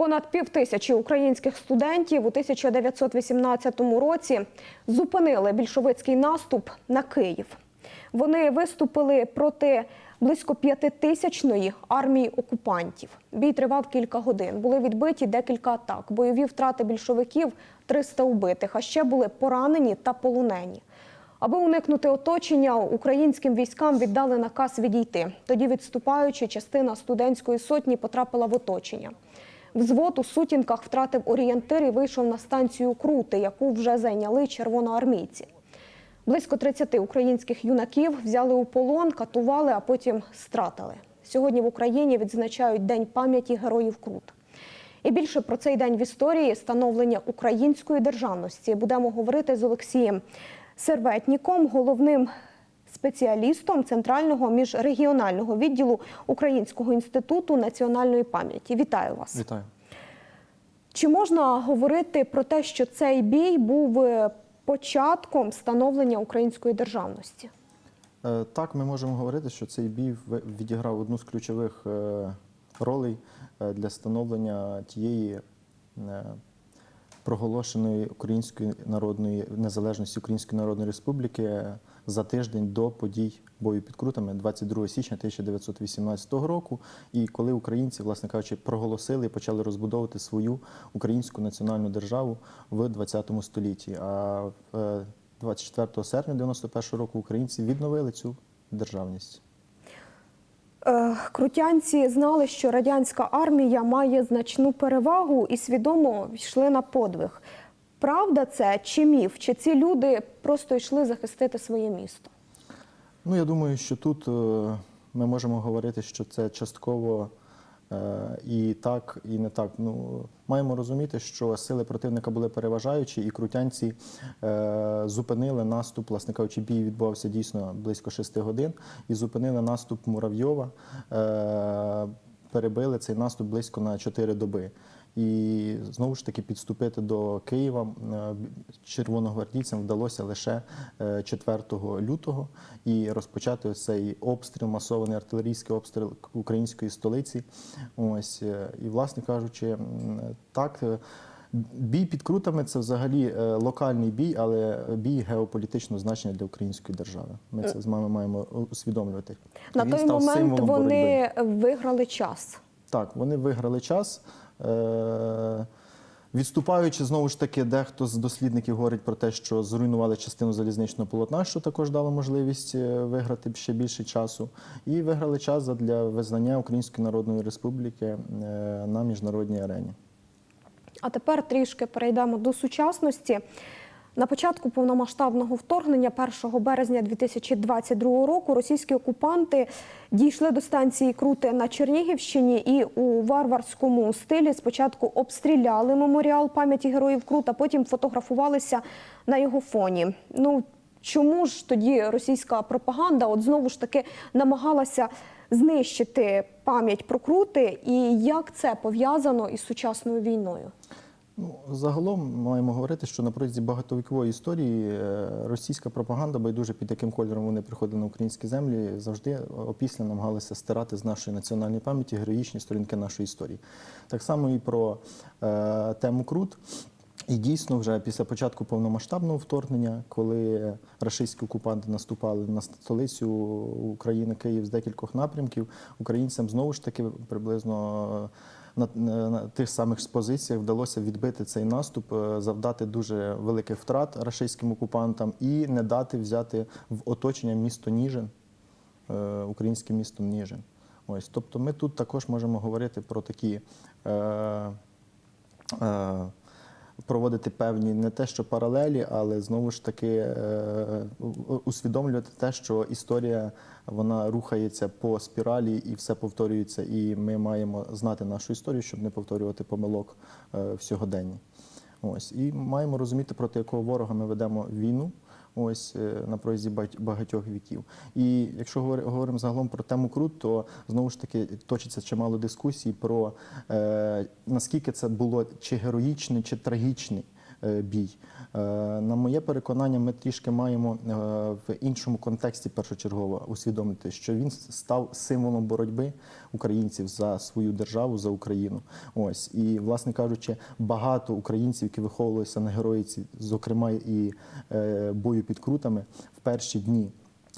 Понад півтисячі українських студентів у 1918 році зупинили більшовицький наступ на Київ. Вони виступили проти близько п'ятитисячної армії окупантів. Бій тривав кілька годин. Були відбиті декілька атак. Бойові втрати більшовиків 300 убитих, а ще були поранені та полонені. Аби уникнути оточення, українським військам віддали наказ відійти. Тоді, відступаючи, частина студентської сотні потрапила в оточення. Взвод у сутінках втратив орієнтир і вийшов на станцію Крути, яку вже зайняли червоноармійці. Близько 30 українських юнаків взяли у полон, катували, а потім стратили. Сьогодні в Україні відзначають День пам'яті героїв Крут. І більше про цей день в історії становлення української державності будемо говорити з Олексієм Серветніком, головним спеціалістом центрального міжрегіонального відділу Українського інституту національної пам'яті. Вітаю вас! Вітаю. Чи можна говорити про те, що цей бій був е, початком становлення української державності? Е, Так, ми можемо говорити, що цей бій відіграв одну з ключових е, ролей для становлення тієї проголошеної Української народної незалежності Української Народної Республіки за тиждень до подій бою під Крутами 22 січня 1918 року. І коли українці, власне кажучи, проголосили і почали розбудовувати свою українську національну державу в 20 столітті. А в 24 серпня 91 року українці відновили цю державність. Е, Крутянці знали, що радянська армія має значну перевагу і свідомо йшли на подвиг. Правда це чи міф? Чи ці люди просто йшли захистити своє місто? Ну, я думаю, що тут е, ми можемо говорити, що це частково і так, і не так. Ну, маємо розуміти, що сили противника були переважаючі, і крутянці е, зупинили наступ, власне кажучи, бій відбувався дійсно близько шести годин, і зупинили наступ Муравйова. Е, перебили цей наступ близько на 4 доби. І знову ж таки підступити до Києва е, червоногвардійцям вдалося лише е, 4 лютого і розпочати цей обстріл, масований артилерійський обстріл української столиці. Ось е, і, власне кажучи, так. е, Бій під крутами це взагалі е, локальний бій, але бій геополітичного значення для української держави. Ми це з вами маємо усвідомлювати. На Він той момент символом боротьби. вони виграли час. Так, вони виграли час. Е- Відступаючи, знову ж таки, дехто з дослідників говорить про те, що зруйнували частину залізничного полотна, що також дало можливість е, виграти ще більше часу. І виграли час для визнання Української Народної Республіки е, на міжнародній арені. А тепер трішки перейдемо до сучасності. На початку повномасштабного вторгнення 1 березня 2022 року російські окупанти дійшли до станції Крути на Чернігівщині і у варварському стилі спочатку обстріляли меморіал пам'яті героїв Крут, а потім фотографувалися на його фоні. Ну чому ж тоді російська пропаганда от знову ж таки намагалася знищити пам'ять про Крути, і як це пов'язано із сучасною війною? Ну, загалом маємо говорити, що на протязі багатовікової історії е, російська пропаганда, байдуже під яким кольором вони приходили на українські землі, завжди опісля намагалися стирати з нашої національної пам'яті героїчні сторінки нашої історії. Так само і про е, тему Крут. І дійсно, вже після початку повномасштабного вторгнення, коли рашистські окупанти наступали на столицю України Київ з декількох напрямків, українцям знову ж таки приблизно на, на, тих самих позиціях вдалося відбити цей наступ, е, завдати дуже великих втрат рашистським окупантам і не дати взяти в оточення місто Ніжин, е, українське місто Ніжин. Ось, тобто, ми тут також можемо говорити про такі. Е, е, Проводити певні не те, що паралелі, але знову ж таки е, усвідомлювати те, що історія вона рухається по спіралі і все повторюється, і ми маємо знати нашу історію, щоб не повторювати помилок е, в сьогоденні. Ось і маємо розуміти, проти якого ворога ми ведемо війну. Ось е, на проїзді багатьох віків. І якщо говори- говоримо загалом про тему Крут, то знову ж таки точиться чимало дискусій про е, наскільки це було чи героїчний, чи трагічний бій. Е, На моє переконання, ми трішки маємо е, в іншому контексті першочергово усвідомити, що він став символом боротьби українців за свою державу, за Україну. Ось і, власне кажучи, багато українців, які виховувалися на героїці, зокрема і е, бою під крутами, в перші дні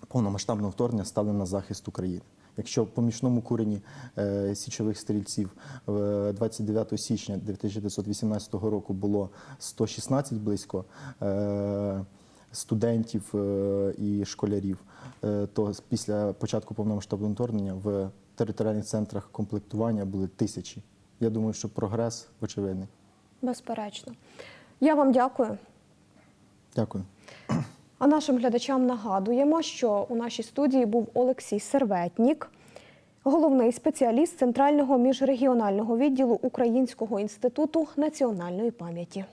повномасштабного вторгнення стали на захист України. Якщо в помічному курені е, січових стрільців е, 29 січня 1918 року було 116 близько е, студентів е, і школярів, е, то після початку повномасштабного вторгнення в територіальних центрах комплектування були тисячі. Я думаю, що прогрес очевидний. Безперечно. Я вам дякую. Дякую. А нашим глядачам нагадуємо, що у нашій студії був Олексій Серветнік, головний спеціаліст Центрального міжрегіонального відділу Українського інституту національної пам'яті.